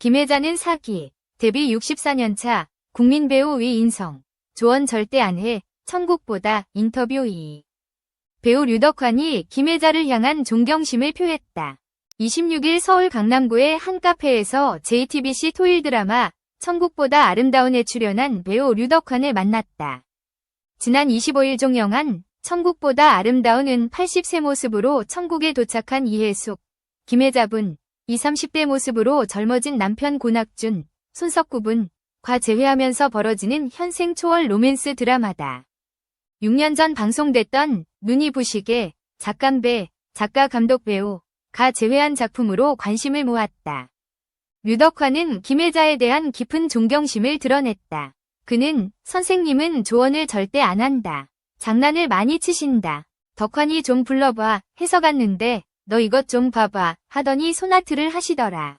김혜자는 사기, 데뷔 64년차, 국민배우 위인성, 조언 절대 안 해, 천국보다 인터뷰 2. 배우 류덕환이 김혜자를 향한 존경심을 표했다. 26일 서울 강남구의 한 카페에서 JTBC 토일 드라마 천국보다 아름다운에 출연한 배우 류덕환을 만났다. 지난 25일 종영한 천국보다 아름다운은 80세 모습으로 천국에 도착한 이혜숙, 김혜자분, 20, 30대 모습으로 젊어진 남편 고낙준, 손석구분, 과 제외하면서 벌어지는 현생 초월 로맨스 드라마다. 6년 전 방송됐던 눈이 부시게 작감배, 작가 감독 배우, 가 제외한 작품으로 관심을 모았다. 류덕화는 김혜자에 대한 깊은 존경심을 드러냈다. 그는 선생님은 조언을 절대 안 한다. 장난을 많이 치신다. 덕환이 좀 불러봐 해서 갔는데 너 이것 좀 봐봐 하더니 소나트를 하시더라.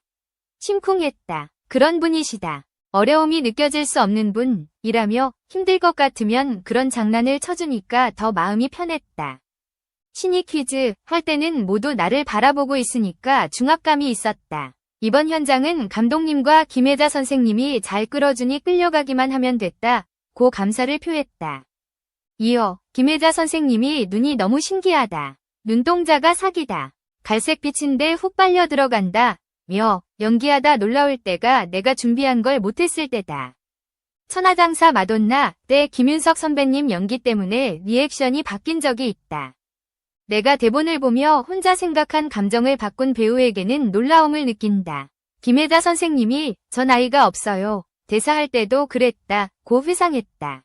심쿵했다. 그런 분이시다. 어려움이 느껴질 수 없는 분이라며 힘들 것 같으면 그런 장난을 쳐주니까 더 마음이 편했다. 신이 퀴즈 할 때는 모두 나를 바라보고 있으니까 중압감이 있었다. 이번 현장은 감독님과 김혜자 선생님이 잘 끌어주니 끌려가기만 하면 됐다. 고 감사를 표했다. 이어 김혜자 선생님이 눈이 너무 신기하다. 눈동자가 사기다. 갈색빛인데 훅 빨려 들어간다. 며 연기하다 놀라울 때가 내가 준비한 걸 못했을 때다. 천하장사 마돈나 때 김윤석 선배님 연기 때문에 리액션이 바뀐 적이 있다. 내가 대본을 보며 혼자 생각한 감정을 바꾼 배우에게는 놀라움을 느낀다. 김혜자 선생님이 저 나이가 없어요. 대사할 때도 그랬다. 고 회상했다.